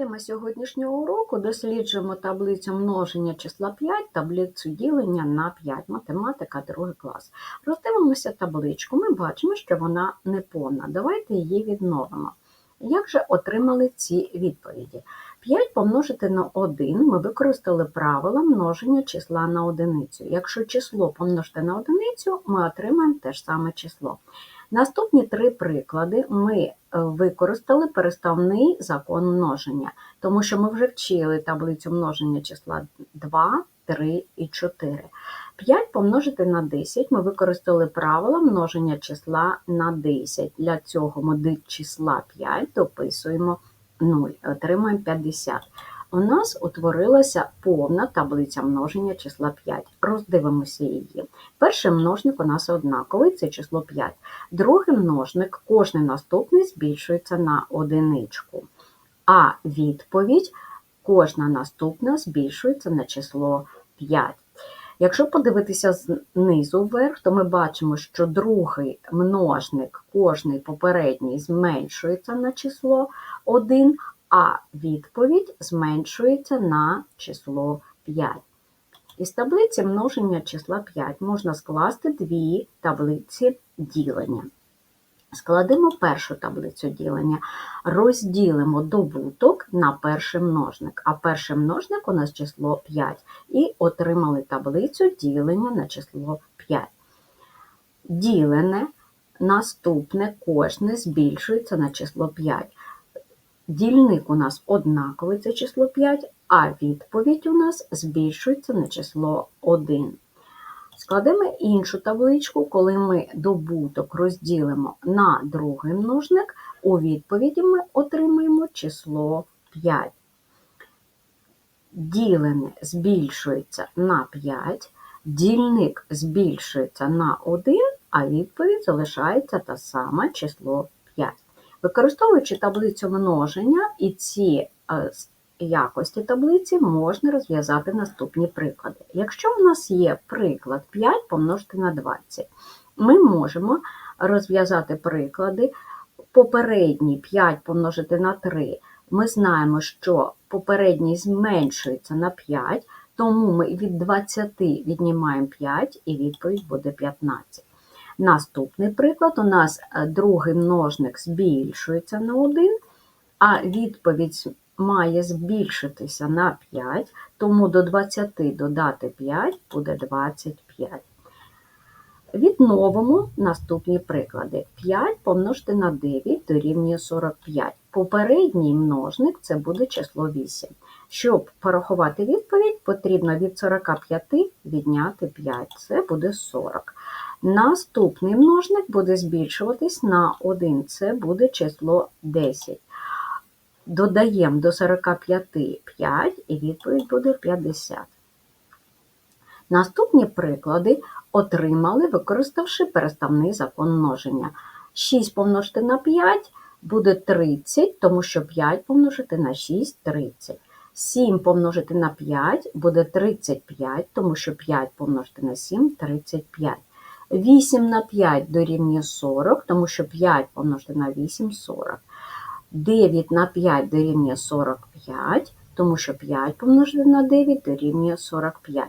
Тема сьогоднішнього уроку досліджуємо таблицю множення числа 5, таблицю ділення на 5, математика 2 клас. Роздивимося табличку. Ми бачимо, що вона неповна. Давайте її відновимо. Як же отримали ці відповіді? 5 помножити на 1 ми використали правило множення числа на одиницю. Якщо число помножити на одиницю, ми отримаємо те ж саме число. Наступні три приклади ми е, використали переставний закон множення, тому що ми вже вчили таблицю множення числа 2, 3 і 4. 5 помножити на 10 ми використали правило множення числа на 10. Для цього ми до числа 5 дописуємо 0, отримаємо 50 у нас утворилася повна таблиця множення числа 5. Роздивимося її. Перший множник у нас однаковий, це число 5. Другий множник, кожний наступний збільшується на одиничку. А відповідь кожна наступна збільшується на число 5. Якщо подивитися знизу вверх, то ми бачимо, що другий множник, кожний попередній, зменшується на число 1, а відповідь зменшується на число 5. Із таблиці множення числа 5 можна скласти дві таблиці ділення. Складемо першу таблицю ділення, розділимо добуток на перший множник, а перший множник у нас число 5, і отримали таблицю ділення на число 5. Ділене наступне кожне збільшується на число 5. Дільник у нас однаковий, це число 5, а відповідь у нас збільшується на число 1. Складемо іншу табличку, коли ми добуток розділимо на другий множник, у відповіді ми отримаємо число 5. Ділене збільшується на 5, дільник збільшується на 1, а відповідь залишається та сама число 5. Використовуючи таблицю множення і ці е, якості таблиці можна розв'язати наступні приклади. Якщо в нас є приклад 5 помножити на 20, ми можемо розв'язати приклади попередній 5 помножити на 3. Ми знаємо, що попередній зменшується на 5, тому ми від 20 віднімаємо 5 і відповідь буде 15. Наступний приклад у нас е, другий множник збільшується на 1, а відповідь має збільшитися на 5, тому до 20 додати 5 буде 25. Відновимо наступні приклади. 5 помножити на 9 дорівнює 45. Попередній множник це буде число 8. Щоб порахувати відповідь, потрібно від 45 відняти 5, це буде 40. Наступний множник буде збільшуватись на 1, це буде число 10. Додаємо до 45 5 і відповідь буде 50. Наступні приклади отримали, використавши переставний закон множення. 6 помножити на 5 буде 30, тому що 5 помножити на 6 30. 7 помножити на 5 буде 35, тому що 5 помножити на 7 35. 8 на 5 дорівнює 40, тому що 5 помножити на 8 40. 9 на 5 дорівнює 45, тому що 5 помножити на 9 дорівнює 45.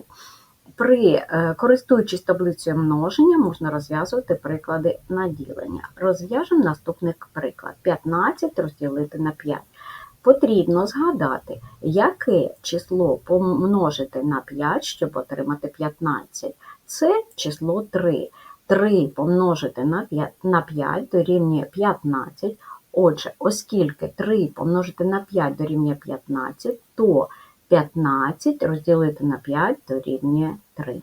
При е, користуючись таблицею множення, можна розв'язувати приклади на ділення. Розв'яжемо наступний приклад: 15 розділити на 5. Потрібно згадати, яке число помножити на 5, щоб отримати 15. Це число 3. 3 помножити на 5, на 5 дорівнює 15. Отже, оскільки 3 помножити на 5 дорівнює 15, то 15 розділити на 5 дорівнює 3.